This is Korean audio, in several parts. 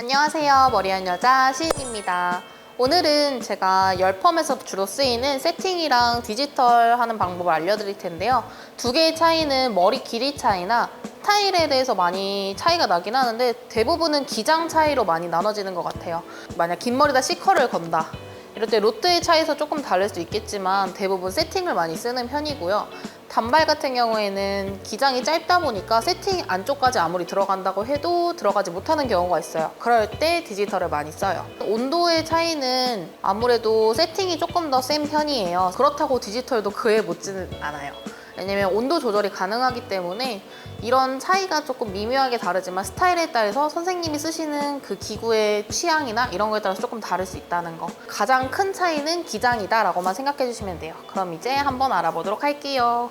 안녕하세요. 머리한 여자 시인입니다. 오늘은 제가 열펌에서 주로 쓰이는 세팅이랑 디지털 하는 방법을 알려드릴 텐데요. 두 개의 차이는 머리 길이 차이나 스타일에 대해서 많이 차이가 나긴 하는데 대부분은 기장 차이로 많이 나눠지는 것 같아요. 만약 긴 머리다 C컬을 건다. 이럴 때 로트의 차이에서 조금 다를 수 있겠지만 대부분 세팅을 많이 쓰는 편이고요. 단발 같은 경우에는 기장이 짧다 보니까 세팅 안쪽까지 아무리 들어간다고 해도 들어가지 못하는 경우가 있어요. 그럴 때 디지털을 많이 써요. 온도의 차이는 아무래도 세팅이 조금 더 센 편이에요. 그렇다고 디지털도 그에 못지는 않아요. 왜냐면 온도 조절이 가능하기 때문에 이런 차이가 조금 미묘하게 다르지만 스타일에 따라서 선생님이 쓰시는 그 기구의 취향이나 이런 거에 따라서 조금 다를 수 있다는 거. 가장 큰 차이는 기장이다 라고만 생각해 주시면 돼요. 그럼 이제 한번 알아보도록 할게요.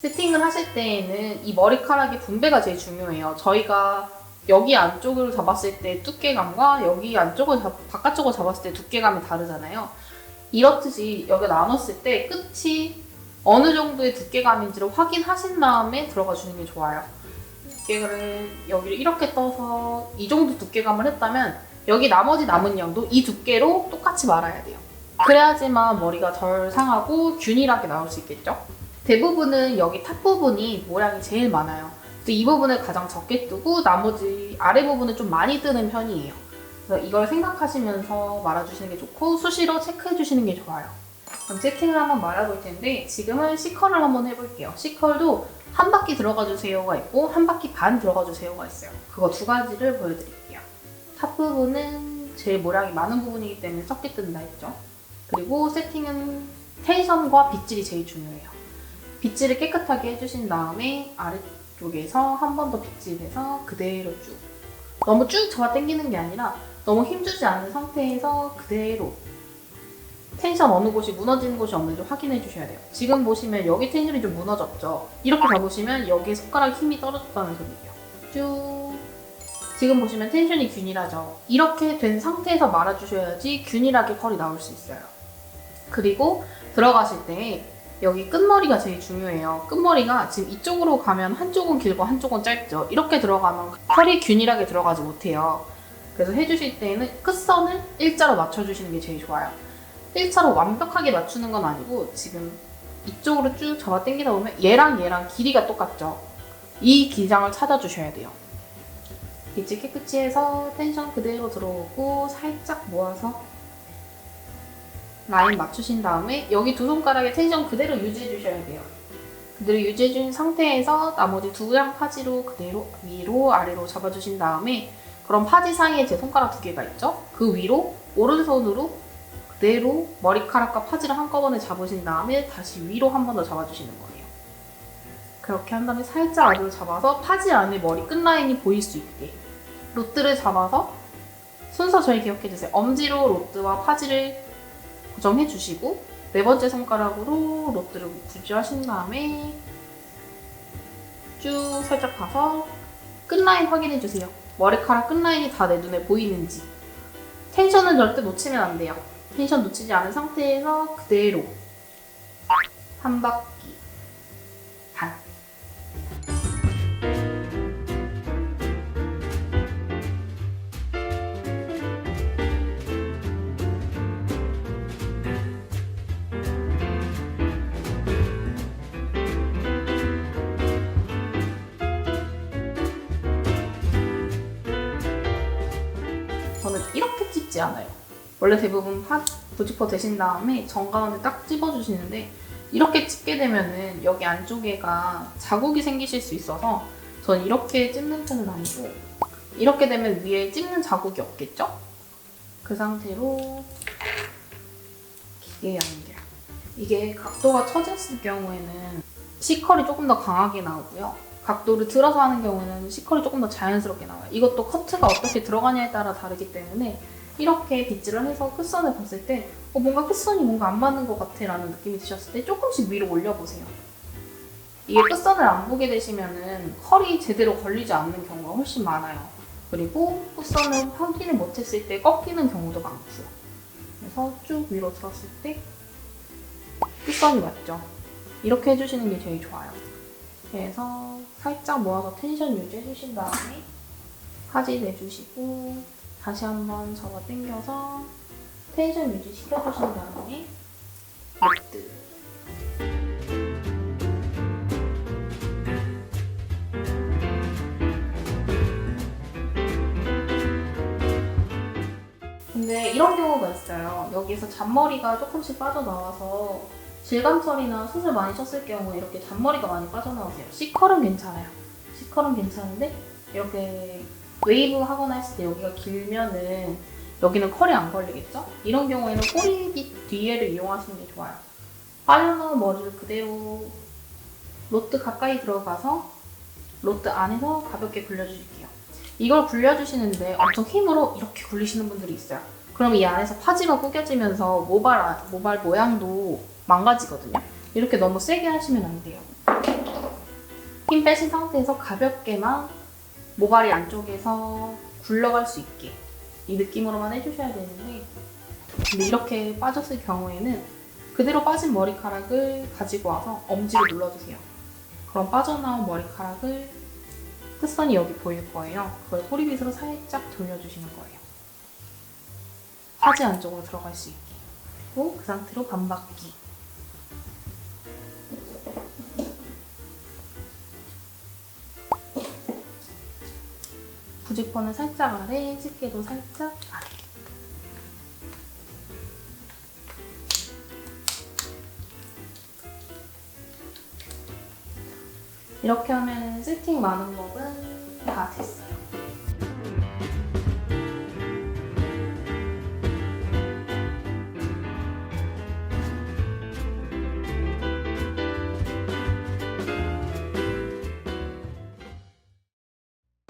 세팅을 하실 때에는 이 머리카락의 분배가 제일 중요해요. 저희가 여기 안쪽으로 잡았을 때 두께감과 여기 안쪽을 잡, 바깥쪽으로 잡았을 때 두께감이 다르잖아요. 이렇듯이 여기 나눴을 때 끝이 어느 정도의 두께감인지를 확인하신 다음에 들어가 주는 게 좋아요. 두께를 여기를 이렇게 떠서 이 정도 두께감을 했다면 여기 나머지 남은 양도 이 두께로 똑같이 말아야 돼요. 그래야지만 머리가 덜 상하고 균일하게 나올 수 있겠죠? 대부분은 여기 탑 부분이 모양이 제일 많아요. 이 부분을 가장 적게 뜨고 나머지 아래 부분은 좀 많이 뜨는 편이에요. 그래서 이걸 생각하시면서 말아주시는 게 좋고 수시로 체크해 주시는 게 좋아요. 그럼 세팅을 한번 말아볼 텐데 지금은 C컬을 한번 해볼게요. C컬도 한 바퀴 들어가 주세요가 있고 한 바퀴 반 들어가 주세요가 있어요. 그거 두 가지를 보여드릴게요. 탑 부분은 제일 모양이 많은 부분이기 때문에 섞게 뜬다 했죠. 그리고 세팅은 텐션과 빗질이 제일 중요해요. 빗질을 깨끗하게 해주신 다음에 아래쪽에서 한 번 더 빗질해서 그대로 쭉 너무 쭉 잡아 당기는 게 아니라 너무 힘주지 않은 상태에서 그대로 텐션 어느 곳이 무너지는 곳이 없는지 확인해 주셔야 돼요. 지금 보시면 여기 텐션이 좀 무너졌죠? 이렇게 잡으시면 여기에 손가락 힘이 떨어졌다는 소리예요. 쭉. 지금 보시면 텐션이 균일하죠? 이렇게 된 상태에서 말아주셔야지 균일하게 컬이 나올 수 있어요. 그리고 들어가실 때 여기 끝머리가 제일 중요해요. 끝머리가 지금 이쪽으로 가면 한쪽은 길고 한쪽은 짧죠. 이렇게 들어가면 컬이 균일하게 들어가지 못해요. 그래서 해주실 때는 끝선을 일자로 맞춰주시는 게 제일 좋아요. 일차로 완벽하게 맞추는 건 아니고 지금 이쪽으로 쭉 잡아 당기다 보면 얘랑 얘랑 길이가 똑같죠. 이 기장을 찾아주셔야 돼요. 빗질 깨끗이 해서 텐션 그대로 들어오고 살짝 모아서 라인 맞추신 다음에 여기 두 손가락에 텐션 그대로 유지해 주셔야 돼요. 그대로 유지해 준 상태에서 나머지 두 장 파지로 그대로 위로 아래로 잡아주신 다음에 그럼 파지 사이에 제 손가락 두 개가 있죠? 그 위로 오른손으로 그대로 머리카락과 파지를 한꺼번에 잡으신 다음에 다시 위로 한 번 더 잡아주시는 거예요. 그렇게 한 다음에 살짝 아래로 잡아서 파지 안에 머리 끝라인이 보일 수 있게 로트를 잡아서 순서 저희 기억해주세요. 엄지로 로트와 파지를 고정해 주시고 네 번째 손가락으로 로트를 구지하신 다음에 쭉 살짝 봐서 끝라인 확인해 주세요. 머리카락 끝라인이 다 내 눈에 보이는지 텐션은 절대 놓치면 안 돼요. 텐션 놓치지 않은 상태에서 그대로 한 바퀴 반 저는 이렇게 찝지 않아요. 원래 대부분 파, 부지퍼 대신 다음에 정가운데 딱 찝어주시는데 이렇게 찝게 되면은 여기 안쪽에가 자국이 생기실 수 있어서 전 이렇게 찝는 편은 아니고 이렇게 되면 위에 찝는 자국이 없겠죠? 그 상태로 기계 연결. 이게 각도가 처졌을 경우에는 C컬이 조금 더 강하게 나오고요. 각도를 들어서 하는 경우는 C컬이 조금 더 자연스럽게 나와요. 이것도 커트가 어떻게 들어가냐에 따라 다르기 때문에 이렇게 빗질을 해서 끝선을 봤을 때 어, 뭔가 끝선이 뭔가 안 맞는 것 같아 라는 느낌이 드셨을 때 조금씩 위로 올려보세요. 이게 끝선을 안 보게 되시면은 컬이 제대로 걸리지 않는 경우가 훨씬 많아요. 그리고 끝선을 확인을 못했을 때 꺾이는 경우도 많고요. 그래서 쭉 위로 들었을 때 끝선이 맞죠? 이렇게 해주시는 게 제일 좋아요. 그래서 살짝 모아서 텐션 유지해주신 다음에 파지 내주시고 다시 한번 접어 당겨서 텐션 유지 시켜주신 다음에 매트 근데 이런 경우가 있어요. 여기서 잔머리가 조금씩 빠져나와서 질감 처리나 수술 많이 쳤을 경우에 이렇게 잔머리가 많이 빠져나오세요. C컬은 괜찮아요. C컬은 괜찮은데 이렇게 웨이브 하거나 했을 때 여기가 길면은 여기는 컬이 안 걸리겠죠? 이런 경우에는 꼬리빗 뒤에를 이용하시는 게 좋아요. 빠져나온 머리를 그대로 로트 가까이 들어가서 로트 안에서 가볍게 굴려주실게요. 이걸 굴려주시는데 엄청 힘으로 이렇게 굴리시는 분들이 있어요. 그럼 이 안에서 파지가 구겨지면서 모발, 안- 모발 모양도 망가지거든요. 이렇게 너무 세게 하시면 안 돼요. 힘 빼신 상태에서 가볍게만 모발이 안쪽에서 굴러갈 수 있게 이 느낌으로만 해주셔야 되는데 근데 이렇게 빠졌을 경우에는 그대로 빠진 머리카락을 가지고 와서 엄지로 눌러주세요. 그럼 빠져나온 머리카락을 끝선이 여기 보일 거예요. 그걸 꼬리빗으로 살짝 돌려주시는 거예요. 파지 안쪽으로 들어갈 수 있게. 그리고 그 상태로 반바퀴. 부직포는 살짝 아래, 집게도 살짝 아래. 이렇게 하면 세팅 많은 법은 다 됐어요.